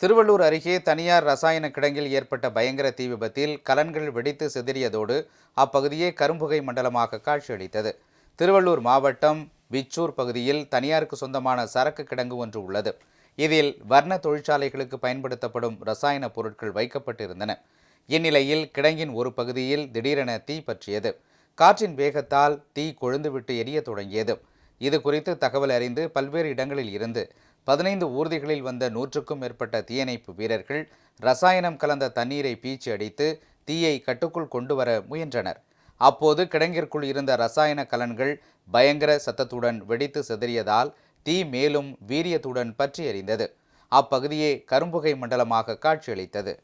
திருவள்ளூர் அருகே தனியார் ரசாயன கிடங்கில் ஏற்பட்ட பயங்கர தீ விபத்தில் கலன்கள் வெடித்து சிதறியதோடு அப்பகுதியே கரும்புகை மண்டலமாக காட்சியளித்தது. திருவள்ளூர் மாவட்டம் விச்சூர் பகுதியில் தனியாருக்கு சொந்தமான சரக்கு கிடங்கு ஒன்று உள்ளது. இதில் வர்ண தொழிற்சாலைகளுக்கு பயன்படுத்தப்படும் ரசாயன பொருட்கள் வைக்கப்பட்டிருந்தன. இந்நிலையில் கிடங்கின் ஒரு பகுதியில் திடீரென தீ பற்றியது. காற்றின் வேகத்தால் தீ கொழுந்துவிட்டு எரிய தொடங்கியது. இது குறித்து தகவல் அறிந்து பல்வேறு இடங்களில் இருந்து பதினைந்து ஊர்திகளில் வந்த நூற்றுக்கும் மேற்பட்ட தீயணைப்பு வீரர்கள் ரசாயனம் கலந்த தண்ணீரை பீச்சி அடித்து தீயை கட்டுக்குள் கொண்டு வர முயன்றனர். அப்போது கிடங்கிற்குள் இருந்த ரசாயன கலன்கள் பயங்கர சத்தத்துடன் வெடித்து சிதறியதால் தீ மேலும் வீரியத்துடன் பற்றி எறிந்தது அப்பகுதியே கரும்புகை மண்டலமாக காட்சியளித்தது.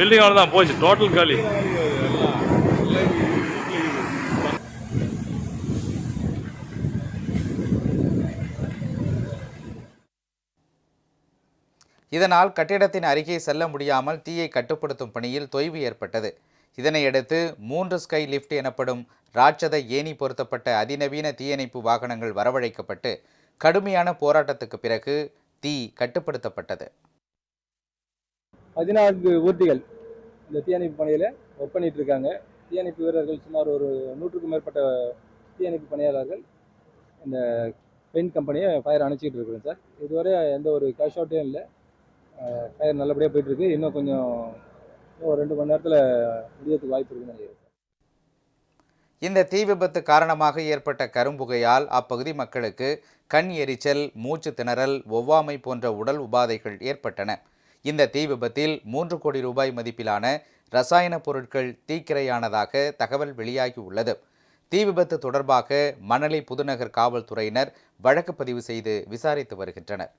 பில்டிங் அவ்வளோதான் போச்சு டோட்டல் காலி. இதனால் கட்டிடத்தின் அருகே செல்ல முடியாமல் தீயை கட்டுப்படுத்தும் பணியில் தொய்வு ஏற்பட்டது. இதனையடுத்து மூன்று ஸ்கை லிஃப்ட் எனப்படும் ராட்சத ஏணி பொருத்தப்பட்ட அதிநவீன தீயணைப்பு வாகனங்கள் வரவழைக்கப்பட்டு கடுமையான போராட்டத்துக்கு பிறகு தீ கட்டுப்படுத்தப்பட்டது. பதினான்கு ஊர்திகள் இந்த தீயணைப்பு பணியில் ஒர்க் பண்ணிகிட்டு இருக்காங்க தீயணைப்பு வீரர்கள் சுமார் ஒரு நூற்றுக்கும் மேற்பட்ட தீயணைப்பு பணியாளர்கள் இந்த பெயிண்ட் கம்பெனியை ஃபயர் அணைச்சிக்கிட்டு இருக்கிறோம் சார். இதுவரை எந்த ஒரு கேஷ் இல்லை. ஃபயர் நல்லபடியாக போயிட்டுருக்கு. இன்னும் கொஞ்சம் ஒரு ரெண்டு மணி நேரத்தில் முடியறதுக்கு வாய்ப்பு இருக்குன்னு நினைக்கிறேன் இந்த தீ விபத்து காரணமாக ஏற்பட்ட கரும்புகையால் அப்பகுதி மக்களுக்கு கண் எரிச்சல் மூச்சு திணறல் ஒவ்வாமை போன்ற உடல் உபாதைகள் ஏற்பட்டன. இந்த தீ விபத்தில் மூன்று கோடி ரூபாய் மதிப்பிலான ரசாயன பொருட்கள் தீக்கிரையானதாக தகவல் வெளியாகி உள்ளது. தீ விபத்து தொடர்பாக மணலி புதுநகர் காவல்துறையினர் வழக்கு பதிவு செய்து விசாரித்து வருகின்றனர்.